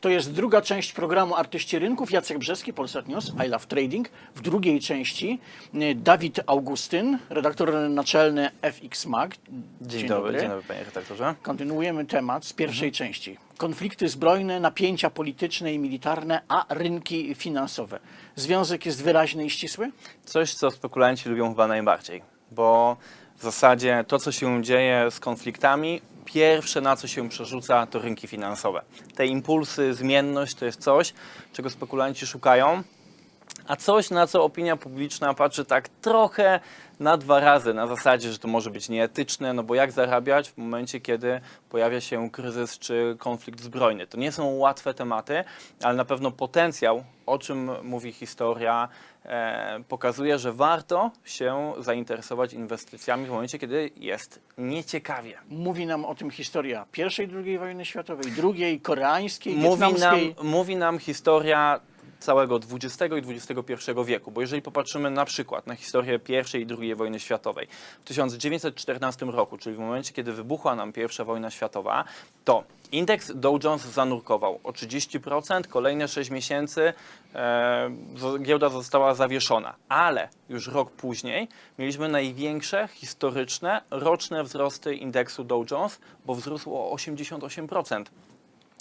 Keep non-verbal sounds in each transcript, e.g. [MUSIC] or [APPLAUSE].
To jest druga część programu Artyści Rynków. Jacek Brzeski, Polsat News, I Love Trading. W drugiej części y, Dawid Augustyn, redaktor naczelny FX Mag. Dzień, dobry, dzień dobry panie redaktorze. Kontynuujemy temat z pierwszej Mhm. części. Konflikty zbrojne, napięcia polityczne i militarne, a rynki finansowe. Związek jest wyraźny i ścisły? Coś, co spekulanci lubią chyba najbardziej, bo w zasadzie to, co się dzieje z konfliktami, pierwsze na co się przerzuca, to rynki finansowe. Te impulsy, zmienność to jest coś, czego spekulanci szukają, a coś, na co opinia publiczna patrzy tak trochę na dwa razy, na zasadzie, że to może być nieetyczne, no bo jak zarabiać w momencie, kiedy pojawia się kryzys czy konflikt zbrojny. To nie są łatwe tematy, ale na pewno potencjał, o czym mówi historia, e, pokazuje, że warto się zainteresować inwestycjami w momencie, kiedy jest nieciekawie. Mówi nam o tym historia pierwszej, drugiej wojny światowej, drugiej, koreańskiej, Mówi nam, mówi nam historia całego XX i XXI wieku, bo jeżeli popatrzymy na przykład na historię I i II wojny światowej, w 1914 roku, czyli w momencie, kiedy wybuchła nam I wojna światowa, to indeks Dow Jones zanurkował o 30%, kolejne 6 miesięcy e, giełda została zawieszona, ale już rok później mieliśmy największe historyczne roczne wzrosty indeksu Dow Jones, bo wzrósł o 88%.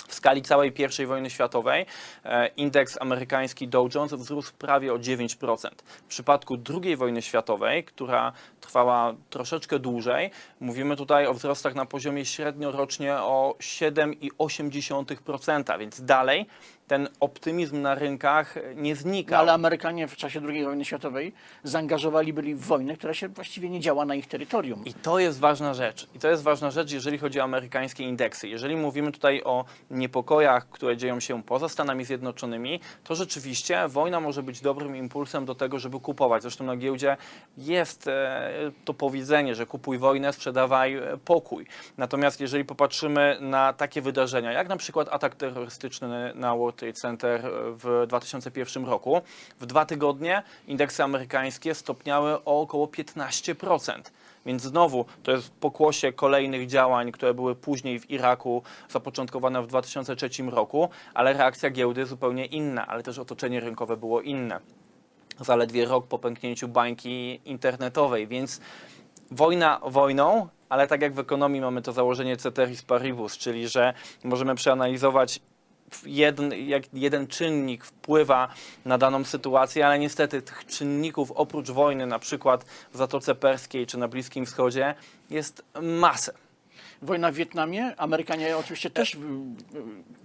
W skali całej I wojny światowej e, indeks amerykański Dow Jones wzrósł prawie o 9%. W przypadku II wojny światowej, która trwała troszeczkę dłużej, mówimy tutaj o wzrostach na poziomie średnio rocznie o 7,8%, więc dalej ten optymizm na rynkach nie No, znika. ale Amerykanie w czasie II wojny światowej zaangażowali byli w wojnę, która się właściwie nie działa na ich terytorium. I to jest ważna rzecz. I to jest ważna rzecz, jeżeli chodzi o amerykańskie indeksy. Jeżeli mówimy tutaj o niepokojach, które dzieją się poza Stanami Zjednoczonymi, to rzeczywiście wojna może być dobrym impulsem do tego, żeby kupować. Zresztą na giełdzie jest e, to powiedzenie, że kupuj wojnę, sprzedawaj e, pokój. Natomiast jeżeli popatrzymy na takie wydarzenia, jak na przykład atak terrorystyczny na World Trade Center w 2001 roku, w dwa tygodnie indeksy amerykańskie stopniały o około 15%. Więc znowu to jest pokłosie kolejnych działań, które były później w Iraku, zapoczątkowane w 2003 roku, ale reakcja giełdy zupełnie inna, ale też otoczenie rynkowe było inne. Zaledwie rok po pęknięciu bańki internetowej, więc wojna wojną, ale tak jak w ekonomii mamy to założenie ceteris paribus, czyli że możemy przeanalizować jeden, jak jeden czynnik wpływa na daną sytuację, ale niestety tych czynników oprócz wojny, na przykład w Zatoce Perskiej czy na Bliskim Wschodzie, jest masę. Wojna w Wietnamie, Amerykanie oczywiście też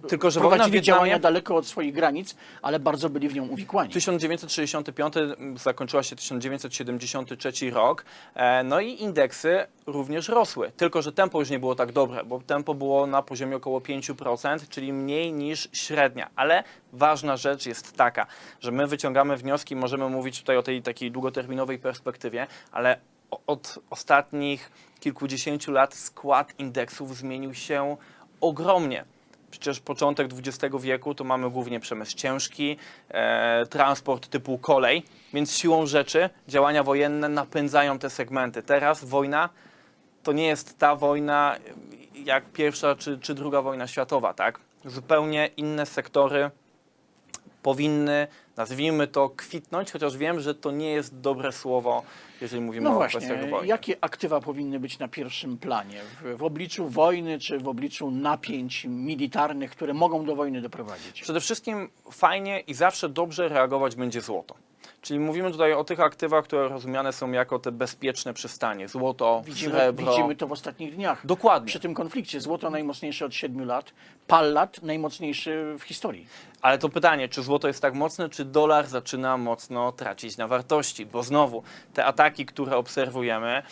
Tylko, że wojna w prowadzili działania Wietnamie daleko od swoich granic, ale bardzo byli w nią uwikłani. 1965 zakończyła się 1973 rok, e, no i indeksy również rosły. Tylko, że tempo już nie było tak dobre, bo tempo było na poziomie około 5%, czyli mniej niż średnia. Ale ważna rzecz jest taka, że my wyciągamy wnioski, możemy mówić tutaj o tej takiej długoterminowej perspektywie, ale od ostatnich kilkudziesięciu lat skład indeksów zmienił się ogromnie. Przecież początek XX wieku to mamy głównie przemysł ciężki, e, transport typu kolej, więc siłą rzeczy działania wojenne napędzają te segmenty. Teraz wojna to nie jest ta wojna jak pierwsza czy, czy druga wojna światowa, tak? Zupełnie inne sektory powinny, nazwijmy to, kwitnąć, chociaż wiem, że to nie jest dobre słowo, jeżeli mówimy No o właśnie, kwestiach wojny. jakie aktywa powinny być na pierwszym planie w, w obliczu wojny czy w obliczu napięć militarnych, które mogą do wojny doprowadzić? Przede wszystkim fajnie i zawsze dobrze reagować będzie złoto. Czyli mówimy tutaj o tych aktywach, które rozumiane są jako te bezpieczne przystanie. Złoto, Widzimy, srebro. widzimy to w ostatnich dniach. Dokładnie. Przy tym konflikcie złoto najmocniejsze od 7 lat, pallat najmocniejszy w historii. Ale to pytanie, czy złoto jest tak mocne, czy dolar zaczyna mocno tracić na wartości? Bo znowu, te ataki, które obserwujemy,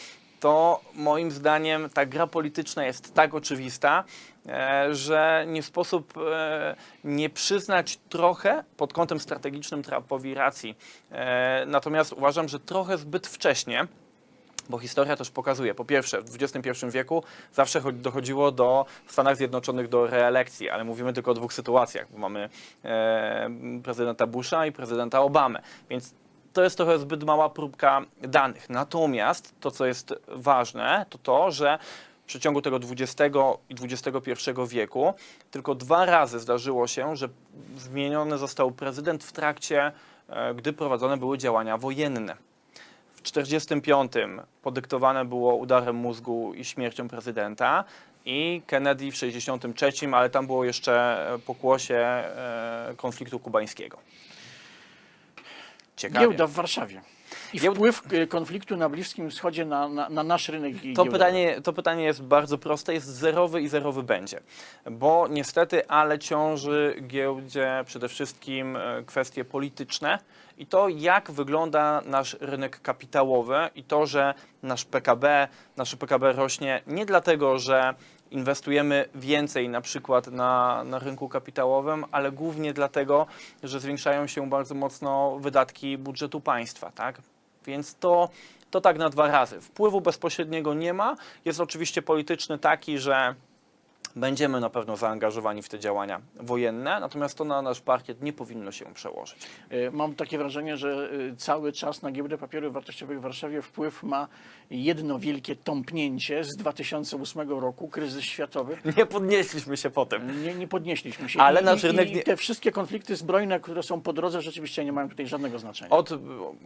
to moim zdaniem ta gra polityczna jest tak oczywista, e, że nie sposób e, nie przyznać trochę pod kątem strategicznym Trumpowi racji. E, Natomiast uważam, że trochę zbyt wcześnie bo historia też pokazuje, po pierwsze, w XXI wieku zawsze cho- dochodziło do w Stanach Zjednoczonych do reelekcji, ale mówimy tylko o dwóch sytuacjach, bo mamy e, prezydenta Busha i prezydenta Obamę, więc to jest trochę zbyt mała próbka danych. Natomiast to, co jest ważne, to to, że w przeciągu tego XX i XXI wieku tylko dwa razy zdarzyło się, że zmieniony został prezydent w trakcie, e, gdy prowadzone były działania wojenne. W 1945 podyktowane było udarem mózgu i śmiercią prezydenta i Kennedy w 1963, ale tam było jeszcze e, pokłosie e, konfliktu kubańskiego. Ciekawie. Giełda w Warszawie. I wpływ y, konfliktu na Bliskim Wschodzie na, na, na nasz rynek To pytanie, to pytanie jest bardzo proste, jest zerowy i zerowy będzie. Bo niestety, ale ciąży giełdzie przede wszystkim e, kwestie polityczne i to, jak wygląda nasz rynek kapitałowy i to, że nasz PKB, nasze PKB rośnie nie dlatego, że inwestujemy więcej na przykład na, na rynku kapitałowym, ale głównie dlatego, że zwiększają się bardzo mocno wydatki budżetu państwa, tak? Więc to, to tak na dwa razy. Wpływu bezpośredniego nie ma. Jest oczywiście polityczny taki, że będziemy na pewno zaangażowani w te działania wojenne, natomiast to na nasz parkiet nie powinno się przełożyć. Y, Mam takie wrażenie, że y, cały czas na giełdę papierów wartościowych w Warszawie wpływ ma jedno wielkie tąpnięcie z 2008 roku, kryzys światowy. [LAUGHS] Nie podnieśliśmy się potem. Nie, nie podnieśliśmy się. Ale I, nasz rynek I te wszystkie konflikty zbrojne, które są po drodze, rzeczywiście nie mają tutaj żadnego znaczenia. Od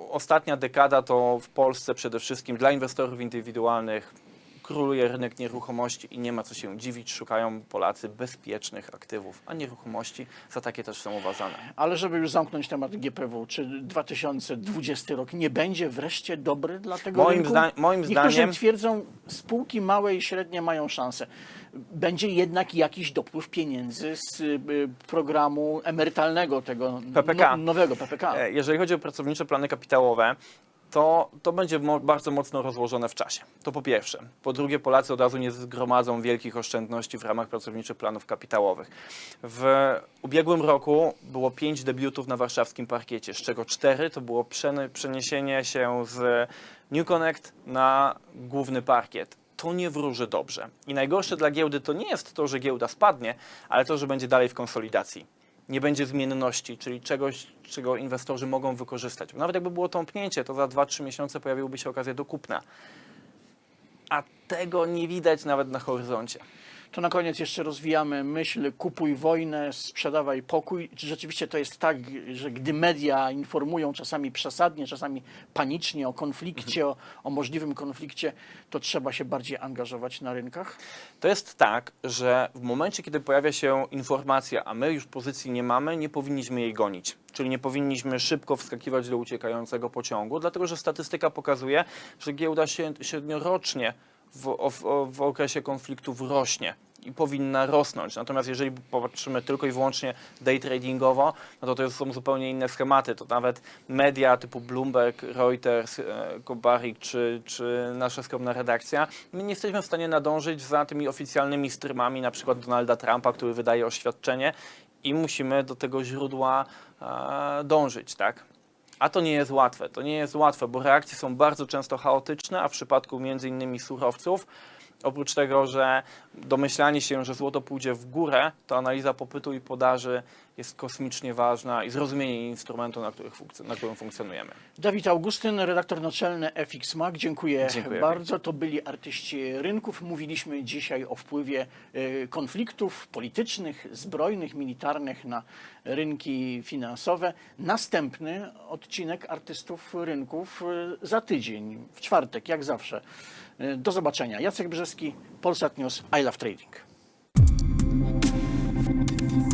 ostatnia dekada to w Polsce przede wszystkim dla inwestorów indywidualnych króluje rynek nieruchomości i nie ma co się dziwić, szukają Polacy bezpiecznych aktywów, a nieruchomości za takie też są uważane. Ale żeby już zamknąć temat GPW, czy 2020 rok nie będzie wreszcie dobry dla tego Moim rynku? zda- moim Niektórzy zdaniem- twierdzą, spółki małe i średnie mają szansę. Będzie jednak jakiś dopływ pieniędzy z y, programu emerytalnego, tego PPK. No, nowego PPK. E, Jeżeli chodzi o pracownicze plany kapitałowe, to, to będzie mo- bardzo mocno rozłożone w czasie. To po pierwsze. Po drugie, Polacy od razu nie zgromadzą wielkich oszczędności w ramach pracowniczych planów kapitałowych. W ubiegłym roku było pięć debiutów na warszawskim parkiecie, z czego cztery to było przeniesienie się z New Connect na główny parkiet. To nie wróży dobrze. I najgorsze dla giełdy to nie jest to, że giełda spadnie, ale to, że będzie dalej w konsolidacji nie będzie zmienności, czyli czegoś, czego inwestorzy mogą wykorzystać. Nawet jakby było tąpnięcie, to za 2-3 miesiące pojawiłaby się okazja do kupna. A tego nie widać nawet na horyzoncie. To na koniec jeszcze rozwijamy myśl kupuj wojnę, sprzedawaj pokój. Czy rzeczywiście to jest tak, że gdy media informują czasami przesadnie, czasami panicznie o konflikcie, o, o możliwym konflikcie, to trzeba się bardziej angażować na rynkach? To jest tak, że w momencie, kiedy pojawia się informacja, a my już pozycji nie mamy, nie powinniśmy jej gonić. Czyli nie powinniśmy szybko wskakiwać do uciekającego pociągu, dlatego że statystyka pokazuje, że giełda średniorocznie w, w, w okresie konfliktów rośnie i powinna rosnąć. Natomiast jeżeli popatrzymy tylko i wyłącznie day tradingowo, no to to są zupełnie inne schematy. To nawet media typu Bloomberg, Reuters, e, Kobarik czy, czy nasza skromna redakcja, my nie jesteśmy w stanie nadążyć za tymi oficjalnymi strymami, na przykład Donalda Trumpa, który wydaje oświadczenie i musimy do tego źródła e, dążyć, tak? A to nie jest łatwe. To nie jest łatwe, bo reakcje są bardzo często chaotyczne, a w przypadku między innymi surowców, oprócz tego, że domyślanie się, że złoto pójdzie w górę, to analiza popytu i podaży jest kosmicznie ważna i zrozumienie instrumentu, na, których na którym funkcjonujemy. Dawid Augustyn, redaktor naczelny FX Mag. Dziękuję, Dziękuję. bardzo. To byli artyści rynków. Mówiliśmy dzisiaj o wpływie e, konfliktów politycznych, zbrojnych, militarnych na rynki finansowe. Następny odcinek artystów rynków e, za tydzień, w czwartek, jak zawsze. E, Do zobaczenia. Jacek Brzeski, Polsat News, I Love Trading.